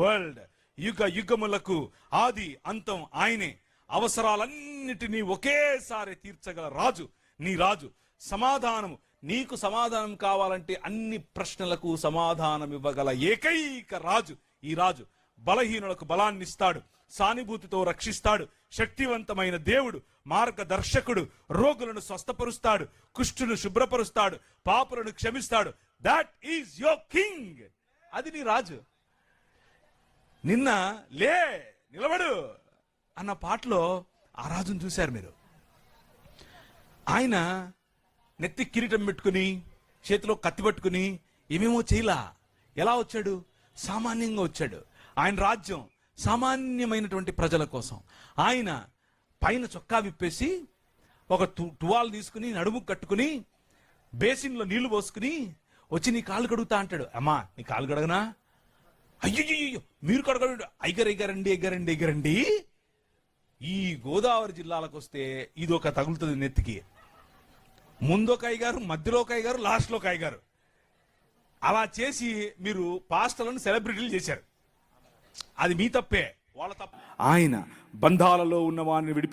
World యుగ యుగములకు ఆది అంతం ఆయనే. అవసరాలన్నిటినీ ఒకేసారి తీర్చగల రాజు నీ రాజు. సమాధానము నీకు సమాధానం కావాలంటే అన్ని ప్రశ్నలకు సమాధానం ఇవ్వగల ఏకైక రాజు ఈ రాజు. బలహీనులకు బలాన్ని ఇస్తాడు సానుభూతితో రక్షిస్తాడు శక్తివంతమైన దేవుడు మార్గదర్శకుడు రోగులను స్వస్థపరుస్తాడు కుష్టును శుభ్రపరుస్తాడు పాపులను క్షమిస్తాడు. దాట్ ఈజ్ యోర్ కింగ్ అది నీ రాజు. నిన్న లే నిలబడు అన్న పాటలో ఆ రాజును చూశారు మీరు. ఆయన నెత్తి కిరీటం పెట్టుకుని చేతిలో కత్తి పట్టుకుని ఏమేమో చేయలా. ఎలా వచ్చాడు? సామాన్యంగా వచ్చాడు. ఆయన రాజ్యం సామాన్యమైనటువంటి ప్రజల కోసం. ఆయన పైన చొక్కా విప్పేసి ఒక టు టువాల్ తీసుకుని నడుము కట్టుకుని బేసిన్లో నీళ్ళు పోసుకుని వచ్చి నీ కాళ్ళు కడుగుతా అంటాడు. అమ్మా నీ కాళ్ళు కడగనా? అయ్యో మీరు కడగడు ఐగర్ ఎగరండి ఎగరండి ఎగరండి ఈ గోదావరి జిల్లాలకు వస్తే ఇది ఒక తగులుతుంది నెత్తికి. ముందు ఒక అయ్యగారు మధ్యలో ఒక అయ్యారు లాస్ట్లో ఒక అయ్యారు అలా చేసి మీరు పాస్టర్లను సెలబ్రిటీలు చేశారు. అది మీ తప్పే. వాళ్ళ తప్ప. ఆయన బంధాలలో ఉన్న వారిని విడిపి